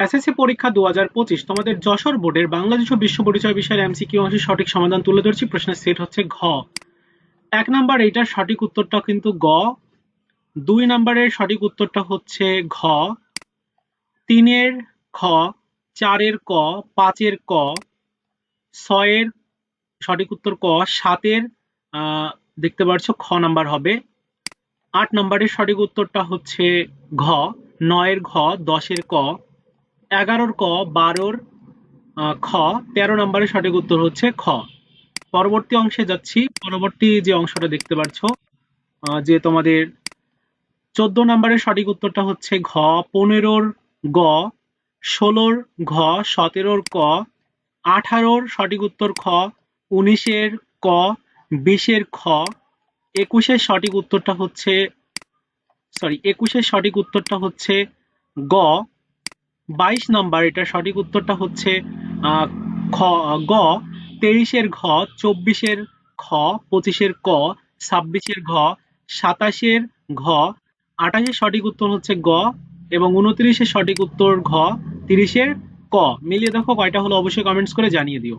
SSC পরীক্ষা দু হাজার পঁচিশ। তোমাদের যশোর বোর্ডের বাংলাদেশ বিশ্ব পরিচয় বিষয়ের এমসিকিউ অংশের সঠিক সমাধান তুলে ধরছি। প্রশ্নের সেট হচ্ছে ঘ। এক নাম্বার এইটার সঠিক উত্তরটা কিন্তু গ। দুই নাম্বারের সঠিক উত্তরটা হচ্ছে ঘ। তিনের খ, চারের ক, পাঁচের ক, ছয়ের সঠিক উত্তর ক, সাতের দেখতে পাচ্ছ খ নাম্বার হবে। আট নাম্বারের সঠিক উত্তরটা হচ্ছে ঘ। নয়ের ঘ, দশের ক এগারোর ক, বারোর খ, তেরো নম্বরের সঠিক উত্তর হচ্ছে খ। পরবর্তী অংশে যাচ্ছি। পরবর্তী যে অংশটা দেখতে পাচ্ছ যে তোমাদের চোদ্দ নম্বরের সঠিক উত্তরটা হচ্ছে ঘ, পনেরোর গ, ষোলোর ঘ, সতেরোর ক, আঠারোর সঠিক উত্তর খ, উনিশের ক, বিশের খ, একুশের সঠিক উত্তরটা হচ্ছে সরি একুশের সঠিক উত্তরটা হচ্ছে গ বাইশ নম্বর এটা সঠিক উত্তরটা হচ্ছে খ, গ, তেইশের ঘ, চব্বিশের খ, পঁচিশের ক, ছাব্বিশের ঘ, সাতাশের ঘ, আঠাশের সঠিক উত্তর হচ্ছে গ এবং উনত্রিশের সঠিক উত্তর ঘ, তিরিশের ক। মিলিয়ে দেখো কয়টা হলো, অবশ্যই কমেন্টস করে জানিয়ে দিও।